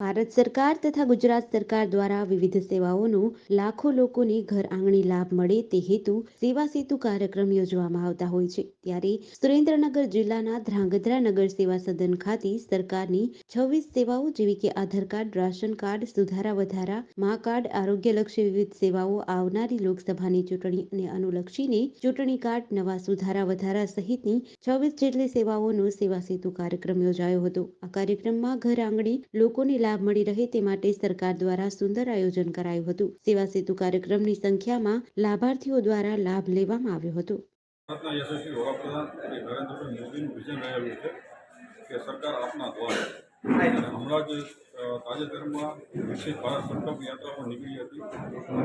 ભારત સરકાર તથા ગુજરાત સરકાર દ્વારા વિવિધ સેવાઓનો લાખો લોકોને ઘર આંગણે લાભ મળે તે હેતુ સેવા સેતુ કાર્યક્રમ યોજવામાં આવતા હોય છે. ત્યારે સુરેન્દ્રનગર જિલ્લાના ધ્રાંગધ્રા નગર સેવા સદન ખાતે સરકારની છવ્વીસ સેવાઓ જેવી કે આધાર કાર્ડ, રાશન કાર્ડ, સુધારા વધારા, મા કાર્ડ આરોગ્યલક્ષી વિવિધ સેવાઓ આવનારી લોકસભાની ચૂંટણી અને અનુલક્ષીને ચૂંટણી કાર્ડ, નવા સુધારા વધારા સહિતની છવ્વીસ જેટલી સેવાઓનો સેવા સેતુ કાર્યક્રમ યોજાયો હતો. આ કાર્યક્રમમાં ઘર આંગણે લોકોને લાભ મળી રહે તે માટે સરકાર દ્વારા સુંદર આયોજન કરાયું હતું. સેવા સેતુ કાર્યક્રમની સંખ્યામાં લાભાર્થીઓ દ્વારા લાભ લેવામાં આવ્યો હતો. ભારતના યશસ્વી વડાપ્રધાન નરેન્દ્રભાઈ મોદીનું વિઝન રહેલું છે કે સરકાર આપના દ્વારા હમણાં જ તાજેતરમાં વિકસિત ભારત સંકલ્પ યાત્રામાં નીકળી હતી.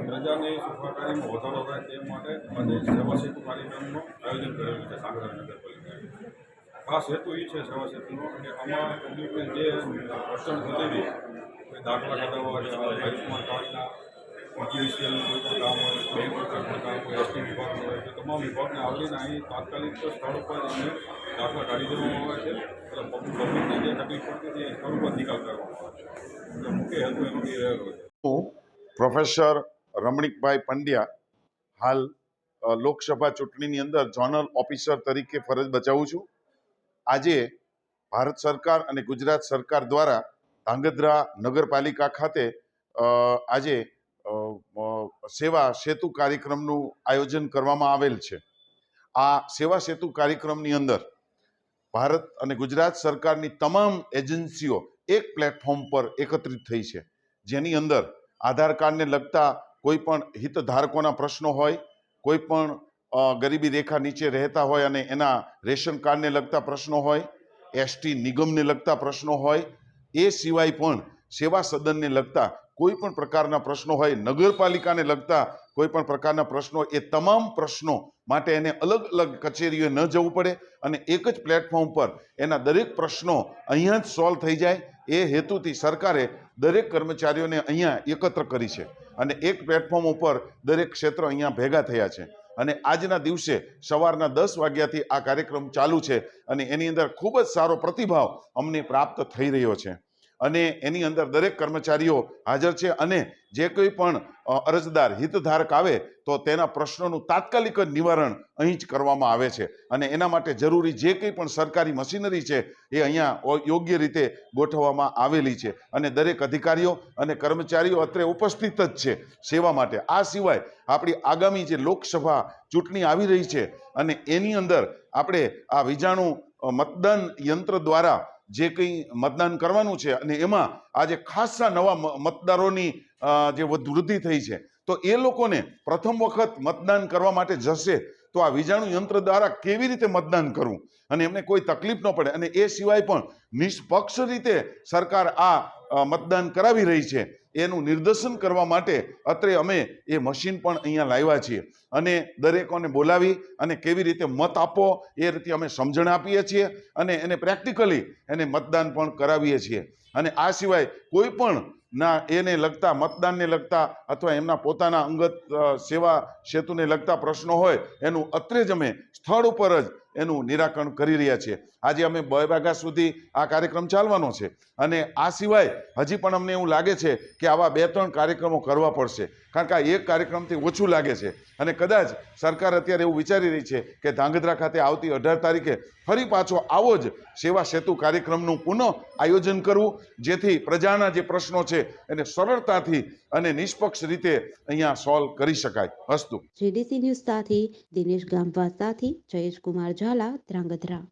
પ્રજાને સુખાકારીમાં વધારો થાય તે માટે આજે સેવા સેતુ કાર્યક્રમનું આયોજન કરેલું છે નગરપાલિકાએ ખાસ હેતુ એ છે સેવા ક્ષેત્રનો કે આમાં પબ્લિકને જે અડચણ થતી હતી દાખલા કઢાવવા છે આયુષ્યમાન કાર્ડના જીવીસીએલનું કોઈ પણ કામ હોય બેંક વિભાગનું કામ હોય એસટી વિભાગનું હોય, તો તમામ વિભાગને આવડીને અહીં તાત્કાલિક સ્થળ પર અમે દાખલા કાઢી દેવામાં આવે છે. એટલે પબ્લિકને જે તકલીફ પડતી હતી એ સ્થળ પર નિકાલ કરવામાં આવે મુખ્ય હેતુ એનો એ રહેલો છે. પ્રોફેસર રમણીકભાઈ પંડ્યા હાલ લોકસભા ચૂંટણીની અંદર ઝોનલ ઓફિસર તરીકે ફરજ બજાવું છું. આજે ભારત સરકાર અને ગુજરાત સરકાર દ્વારા ધાંગધ્રા નગરપાલિકા ખાતે આજે સેવા સેતુ કાર્યક્રમનું આયોજન કરવામાં આવેલ છે. આ સેવા સેતુ કાર્યક્રમની અંદર ભારત અને ગુજરાત સરકારની તમામ એજન્સીઓ એક પ્લેટફોર્મ પર એકત્રિત થઈ છે. જેની અંદર આધાર કાર્ડને લગતા કોઈ પણ હિતધારકોના પ્રશ્નો હોય, કોઈ પણ ગરીબી રેખા નીચે રહેતા હોય અને એના રેશન કાર્ડને લગતા પ્રશ્નો હોય, એસટી નિગમને લગતા પ્રશ્નો હોય, એ સિવાય પણ સેવા સદનને લગતા કોઈ પણ પ્રકારના પ્રશ્નો હોય, નગરપાલિકાને લગતા કોઈ પણ પ્રકારના પ્રશ્નો એ તમામ પ્રશ્નો માટે એને અલગ અલગ કચેરીઓ ન જવું પડે અને એક જ પ્લેટફોર્મ પર એના દરેક પ્રશ્નો અહીંયા જ સોલ્વ થઈ જાય, એ હેતુથી સરકારે દરેક કર્મચારીઓને અહીંયા એકત્ર કરી છે. અને એક પ્લેટફોર્મ ઉપર દરેક ક્ષેત્ર અહીંયા ભેગા થયા છે. અને આજના દિવસે સવારના દસ વાગ્યાથી આ કાર્યક્રમ ચાલુ છે અને એની અંદર ખૂબ જ સારો પ્રતિભાવ અમને પ્રાપ્ત થઈ રહ્યો છે. અને એની અંદર દરેક કર્મચારીઓ હાજર છે અને જે કોઈ પણ અરજદાર, હિતધારક આવે તો તેના પ્રશ્નોનું તાત્કાલિક જ નિવારણ અહીં જ કરવામાં આવે છે. અને એના માટે જરૂરી જે કંઈ પણ સરકારી મશીનરી છે એ અહીંયા યોગ્ય રીતે ગોઠવવામાં આવેલી છે. અને દરેક અધિકારીઓ અને કર્મચારીઓ અત્રે ઉપસ્થિત જ છે સેવા માટે. આ સિવાય આપણી આગામી જે લોકસભા ચૂંટણી આવી રહી છે અને એની અંદર આપણે આ વીજાણુ મતદાન યંત્ર દ્વારા જે કંઈ મતદાન કરવાનું છે અને એમાં આજે ખાસા નવા મતદારોની જે વૃદ્ધિ થઈ છે, તો એ લોકોને પ્રથમ વખત મતદાન કરવા માટે જશે તો આ વીજાણુ યંત્ર દ્વારા કેવી રીતે મતદાન કરવું? અને એમને કોઈ તકલીફ ન પડે. અને એ સિવાય પણ નિષ્પક્ષ રીતે સરકાર આ મતદાન કરાવી રહી છે. એનું નિર્દેશન કરવા માટે અત્રે અમે એ મશીન પણ અહીંયા લાવ્યા છીએ. અને દરેકોને બોલાવી અને કેવી રીતે મત આપો એ રીતે અમે સમજણ આપીએ છીએ અને એને પ્રેક્ટિકલી એને મતદાન પણ કરાવીએ છીએ. અને આ સિવાય કોઈ પણ ના એને લગતા, મતદાનને લગતા અથવા એમના પોતાના અંગત સેવા સેતુને લગતા પ્રશ્નો હોય એનું અત્રે જ અમે સ્થળ ઉપર જ એનું નિરાકરણ કરી રહ્યા છીએ. આજે અમે બે વાગ્યા સુધી આ કાર્યક્રમ ચાલવાનો છે. અને આ સિવાય હજી પણ અમને એવું લાગે છે કે આવા બે ત્રણ કાર્યક્રમો કરવા પડશે. કારણ કે આ એક કાર્યક્રમથી ઓછું લાગે છે. અને કદાચ સરકાર અત્યારે એવું વિચારી રહી છે કે ધાંગધ્રા ખાતે આવતી અઢાર તારીખે ફરી પાછો આવો જ સેવા સેતુ કાર્યક્રમનું પુનઃ આયોજન કરવું, જેથી પ્રજાના જે પ્રશ્નો છે એને સરળતાથી અને નિષ્પક્ષ રીતે અહીંયા સોલ્વ કરી શકાય અસ્તુ જેડીસી ન્યૂઝ સાથે દિનેશ ગામવા સાથે જયેશ કુમાર ઝાલા ધ્રાંગધ્રા.